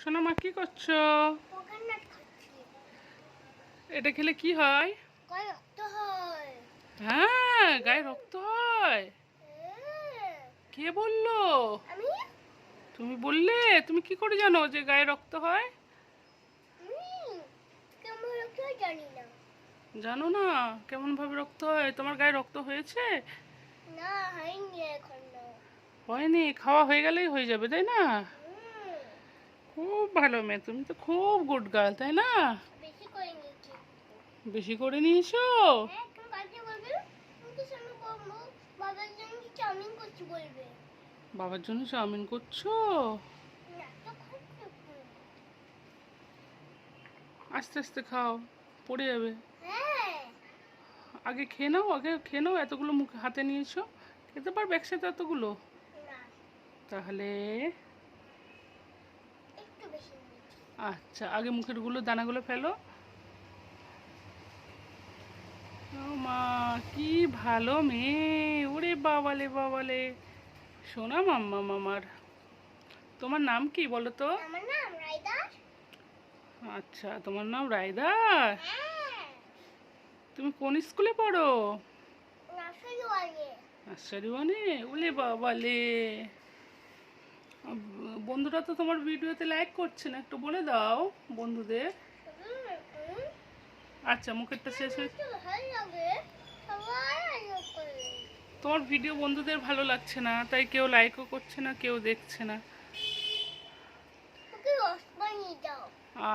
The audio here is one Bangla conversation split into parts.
সোনা মা কি করছ? এটা খেলে কি হয়? হয়। গায়ে রক্ত হয়। হ্যাঁ। কে বলল? তুমি বললে তুমি কি করে জানো যে গায়ে রক্ত হয়? জানি না। কেমন ভাবে রক্ত হয়? তোমার গায়ে রক্ত হয়েছে? না হয়নি এখন। হয়নি খাওয়া হয়ে গেলেই হয়ে যাবে তাই না? খুব ভালো মেয়ে তুমি তো খুব গুড গার্ল তাই না? বেশি করে নিয়েছি। হ্যাঁ বাবার জন্য চাউমিন করছি বলবে? বাবার জন্য চাউমিন করছ? না তো খাচ্ছি এখন। আস্তে আস্তে খাও পড়ে যাবে। হ্যাঁ। আগে খেয়ে নাও আগে খেয়ে নাও এতগুলো মুখে হাতে নিয়েছো। খেতে পারবে একসাথে এতগুলো? তাহলে আচ্ছা আগে মুখেরগুলো দানাগুলো ফেলো। ও মা কি ভালো মেয়ে। ওরে বাবালে বাবালে। সোনা মাম্মা মামার। তোমার নাম কি বলো তো? আমার নাম রাইদার আচ্ছা তোমার নাম রায়দার হ্যাঁ। তুমি কোন স্কুলে পড়ো? নার্সারি ওয়ানে। নার্সারি ওয়ানে? ওলে বাবালে। বন্ধুরা তো তোমার ভিডিওতে লাইক করছে না একটু বলে দাও বন্ধুদের। আচ্ছা মুখেরটা শেষ হয়ে তোমার ভিডিও বন্ধুদের ভালো লাগছে না তাই কেউ লাইকও করছে না কেউ দেখছে না।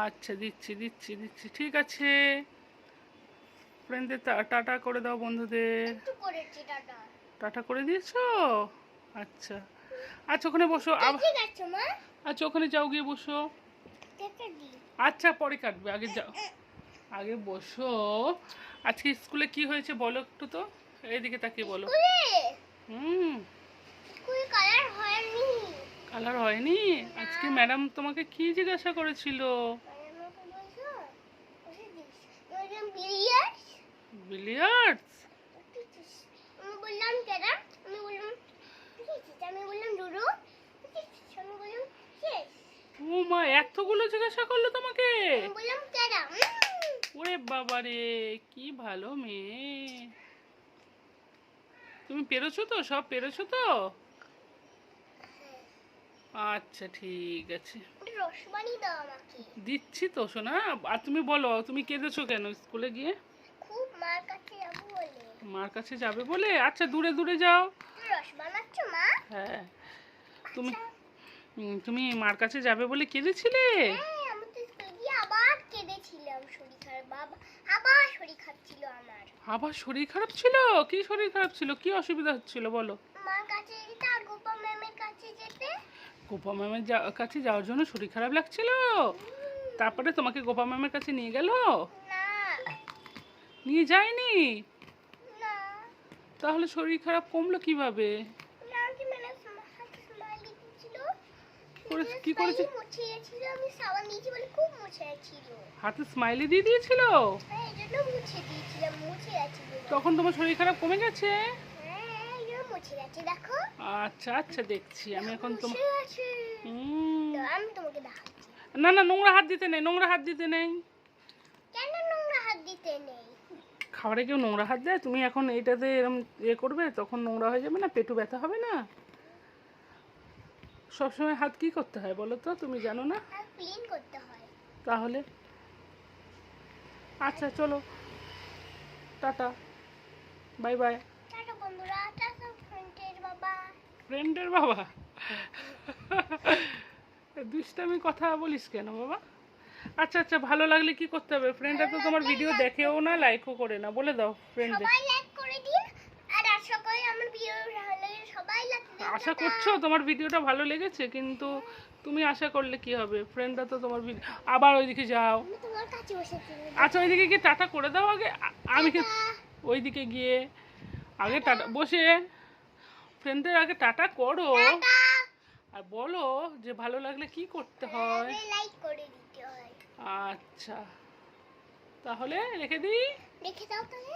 আচ্ছা দিচ্ছি দিচ্ছি দিচ্ছি ঠিক আছে। ফ্রেন্ডদের টাটা করে দাও বন্ধুদের। টাটা করে দিয়েছ? আচ্ছা। আচ্ছা ওখানে বসো। মা। আচ্ছা ওখানে যাও গিয়ে বসো। আচ্ছা পরে কাটবে আগে যাও। আগে বসো। আজকে স্কুলে কি হয়েছে বলো একটু তো? এইদিকে তাকিয়ে বলো। হুম। কালার হয়নি। আজকে ম্যাডাম তোমাকে কি জিজ্ঞাসা করেছিল? বিলিয়ার্ডস আমি বললাম কেডা আমি বললাম ঠিক আছে আমি বললাম আছে আমি বললাম শেষ। ও মা এতগুলো জিজ্ঞাসা করল তোমাকে? আমি বললাম কেডা ওরে বাবারে কি ভালো মেয়ে। তুমি পেরেছ তো? সব পেরেছ তো? আচ্ছা ঠিক আছে। দাও আমাকে। দিচ্ছি তো শোনা আর তুমি বলো তুমি কেঁদেছো কেন স্কুলে গিয়ে? খুব মার কাছে যাব বলে। মার কাছে যাবে বলে? আচ্ছা দূরে দূরে যাও। রস বানাচ্ছ মা? হ্যাঁ। তুমি তুমি মার কাছে যাবে বলে কেঁদেছিলে? হ্যাঁ আমি তো স্কুলে গিয়ে আবার কেঁদেছিলাম শরীর খারাপ। বাবা আবার শরীর খারাপ ছিল আমার। আবার শরীর খারাপ ছিল? কি শরীর খারাপ ছিল? কি অসুবিধা হচ্ছিল বলো? মার কাছে যেতে আর গোপা ম্যামের কাছে যেতে? গোপা ম্যামের যা- কাছে যাওয়ার জন্য শরীর খারাপ লাগছিল? তারপরে তোমাকে গোপা ম্যামের কাছে নিয়ে গেল? না। নিয়ে যায়নি? তাহলে শরীর খারাপ কমলো কীভাবে? কি মানে করেছে? হাতে স্মাইলি দিয়ে দিয়েছিল? হ্যাঁ তখন তোমার শরীর খারাপ কমে গেছে? হ্যাঁ আচ্ছা আচ্ছা দেখছি আমি এখন তোমার না না নোংরা হাত দিতে নেই নোংরা হাত দিতে নেই কেন নোংরা হাত দিতে নেই খাবারে কেউ নোংরা হাত দেয় তুমি এখন এইটাতে এরম এ করবে তখন নোংরা হয়ে যাবে না পেটু ব্যথা হবে না? সবসময় হাত কি করতে হয় বলো তো তুমি জানো না? ক্লিন করতে হয়। তাহলে? আচ্ছা চলো। টাটা। Bye bye. টাটা বন্ধুরা টাটা ফ্রেন্ডের বাবা। ফ্রেন্ডের বাবা? দুষ্টামি কথা বলিস কেন বাবা? আচ্ছা আচ্ছা ভালো লাগলে কি করতে হবে? ফ্রেন্ডরা তো তোমার ভিডিও দেখেও না লাইকও করে না বলে দাও ফ্রেন্ডদের আশা করছ তোমার ভিডিওটা ভালো লেগেছে কিন্তু তুমি আশা করলে কি হবে? ফ্রেন্ডরা তো তোমার ভিডিও আবার ওইদিকে যাও। আচ্ছা ওইদিকে গিয়ে টাটা করে দাও আগে আমি কি ওইদিকে গিয়ে আগে টাটা। বসে। ফ্রেন্ডদের আগে টাটা করো। আর বলো যে ভালো লাগলে কি করতে হয়? লাইক করে দিতে হয়। আচ্ছা। তাহলে রেখে দিই। রেখে দাও তাহলে।